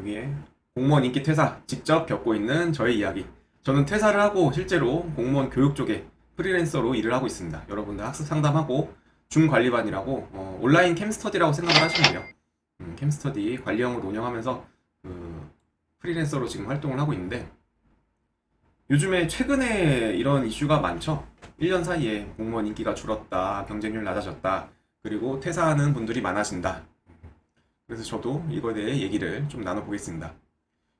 여기에 공무원 인기 퇴사 직접 겪고 있는 저의 이야기. 저는 퇴사를 하고 실제로 공무원 교육 쪽에 프리랜서로 일을 하고 있습니다. 여러분들 학습 상담하고 중관리반이라고 어, 온라인 캠스터디라고 생각을 하시면 돼요. 음, 캠스터디 관리형으로 운영하면서 그 프리랜서로 지금 활동을 하고 있는데 요즘에 최근에 이런 이슈가 많죠. 1년 사이에 공무원 인기가 줄었다, 경쟁률 낮아졌다, 그리고 퇴사하는 분들이 많아진다. 그래서 저도 이거에 대해 얘기를 좀 나눠보겠습니다.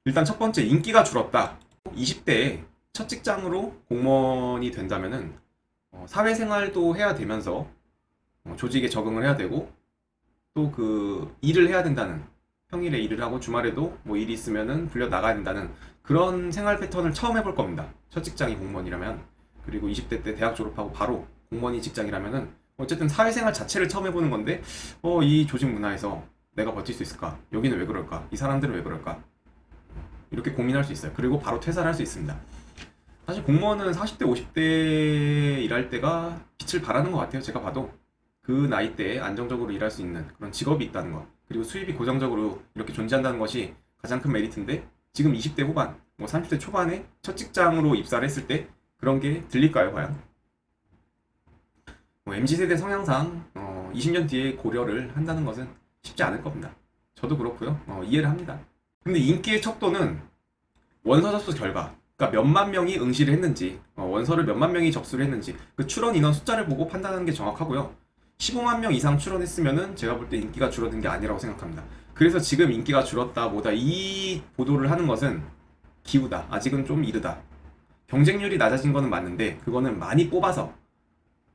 일단 첫 번째, 인기가 줄었다. 20대에 첫 직장으로 공무원이 된다면은 어, 사회생활도 해야 되면서 어, 조직에 적응을 해야 되고 또 그 일을 해야 된다는 평일에 일을 하고 주말에도 뭐 일이 있으면은 불려 나가야 된다는 그런 생활 패턴을 처음 해볼 겁니다. 첫 직장이 공무원이라면 그리고 20대 때 대학 졸업하고 바로 공무원이 직장이라면은 어쨌든 사회생활 자체를 처음 해보는 건데 어, 이 조직 문화에서 내가 버틸 수 있을까? 여기는 왜 그럴까? 이 사람들은 왜 그럴까? 이렇게 고민할 수 있어요. 그리고 바로 퇴사를 할 수 있습니다. 사실 공무원은 40대, 50대 일할 때가 빛을 발하는 것 같아요. 제가 봐도 그 나이 때에 안정적으로 일할 수 있는 그런 직업이 있다는 것. 그리고 수입이 고정적으로 이렇게 존재한다는 것이 가장 큰 메리트인데 지금 20대 후반, 뭐 30대 초반에 첫 직장으로 입사를 했을 때 그런 게 들릴까요, 과연? 뭐 MZ세대 성향상 어, 20년 뒤에 고려를 한다는 것은 쉽지 않을 겁니다. 저도 그렇고요. 어, 이해를 합니다. 근데 인기의 척도는 원서 접수 결과, 그러니까 몇만 명이 응시를 했는지, 어, 원서를 몇만 명이 접수를 했는지, 그 출원 인원 숫자를 보고 판단하는 게 정확하고요. 15만 명 이상 출원했으면은 제가 볼 때 인기가 줄어든 게 아니라고 생각합니다. 그래서 지금 인기가 줄었다 뭐다 이 보도를 하는 것은 기우다. 아직은 좀 이르다. 경쟁률이 낮아진 거는 맞는데 그거는 많이 뽑아서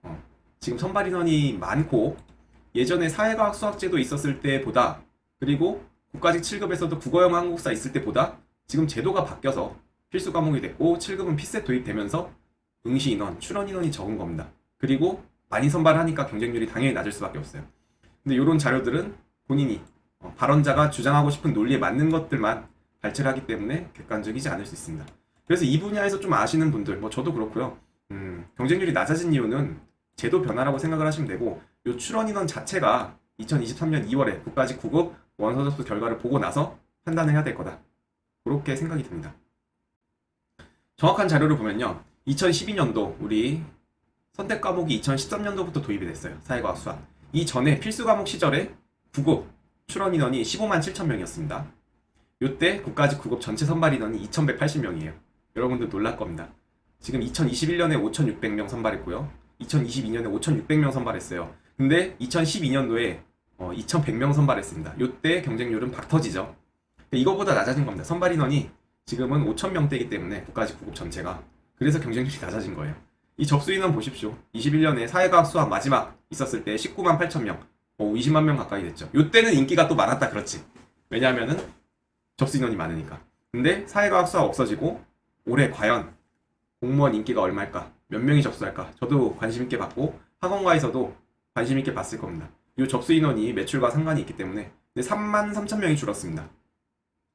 어, 지금 선발 인원이 많고 예전에 사회과학 수학제도 있었을 때보다 그리고 국가직 7급에서도 국어영어 한국사 있을 때보다 지금 제도가 바뀌어서 필수 과목이 됐고 7급은 피셋 도입되면서 응시 인원, 출원 인원이 적은 겁니다. 그리고 많이 선발하니까 경쟁률이 당연히 낮을 수밖에 없어요. 근데 이런 자료들은 본인이 어, 발언자가 주장하고 싶은 논리에 맞는 것들만 발췌를 하기 때문에 객관적이지 않을 수 있습니다. 그래서 이 분야에서 좀 아시는 분들, 뭐 저도 그렇고요. 음, 경쟁률이 낮아진 이유는 제도 변화라고 생각을 하시면 되고 요 출원 인원 자체가 2023년 2월에 국가직 9급 원서 접수 결과를 보고 나서 판단을 해야 될 거다. 그렇게 생각이 듭니다. 정확한 자료를 보면요. 2012년도 우리 선택 과목이 2013년도부터 도입이 됐어요. 사회과학 수학. 이 전에 필수 과목 시절에 9급 출원 인원이 15만 7천 명이었습니다. 요때 국가직 9급 전체 선발 인원이 2,180명이에요. 여러분들 놀랄 겁니다. 지금 2021년에 5,600명 선발했고요. 2022년에 5,600명 선발했어요. 근데 2012년도에 어, 2,100명 선발했습니다. 요때 경쟁률은 박 터지죠. 이거보다 낮아진 겁니다. 선발 인원이 지금은 5,000명대이기 때문에 국가직 9급 전체가 그래서 경쟁률이 낮아진 거예요. 이 접수 인원 보십시오. 21년에 사회과학 수학 마지막 있었을 때 19만 8천 명, 어, 20만 명 가까이 됐죠. 요때는 인기가 또 많았다 그렇지. 왜냐하면은 접수 인원이 많으니까. 근데 사회과학 수학 없어지고 올해 과연 공무원 인기가 얼마일까? 몇 명이 접수할까? 저도 관심 있게 봤고 학원가에서도 관심 있게 봤을 겁니다. 이 접수 인원이 매출과 상관이 있기 때문에 근데 3만 3천 명이 줄었습니다.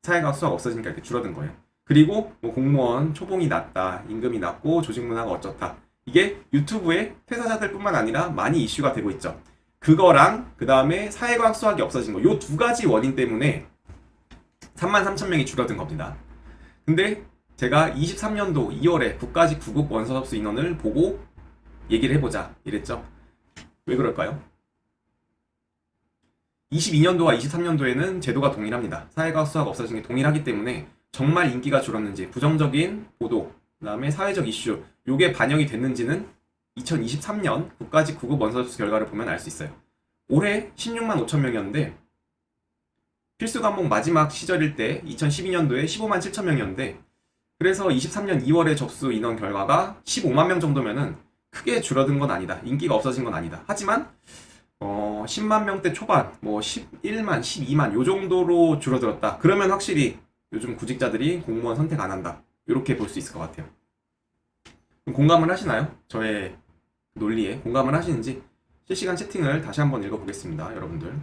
사회과학 수학 없어지니까 이렇게 줄어든 거예요. 그리고 뭐 공무원 초봉이 낮다, 임금이 낮고 조직 문화가 어쩌다. 이게 유튜브에 퇴사자들뿐만 아니라 많이 이슈가 되고 있죠. 그거랑 그 다음에 사회과학 수학이 없어진 거. 요 두 가지 원인 때문에 3만 3천 명이 줄어든 겁니다. 근데 제가 23년도 2월에 국가직 9급 원서 접수 인원을 보고 얘기를 해보자 이랬죠. 왜 그럴까요? 22년도와 23년도에는 제도가 동일합니다. 사회과학 수학 없어진 게 동일하기 때문에 정말 인기가 줄었는지 부정적인 보도, 그다음에 사회적 이슈 요게 반영이 됐는지는 2023년 국가직 9급 원서 접수 결과를 보면 알 수 있어요. 올해 16만 5천 명이었는데 필수 과목 마지막 시절일 때 2012년도에 15만 7천 명이었는데 그래서 23년 2월에 접수 인원 결과가 15만 명 정도면은 크게 줄어든 건 아니다. 인기가 없어진 건 아니다. 하지만 어, 10만 명대 초반, 뭐 11만, 12만 요 정도로 줄어들었다. 그러면 확실히 요즘 구직자들이 공무원 선택 안 한다. 이렇게 볼 수 있을 것 같아요. 공감을 하시나요? 저의 논리에 공감을 하시는지 실시간 채팅을 다시 한번 읽어보겠습니다. 여러분들.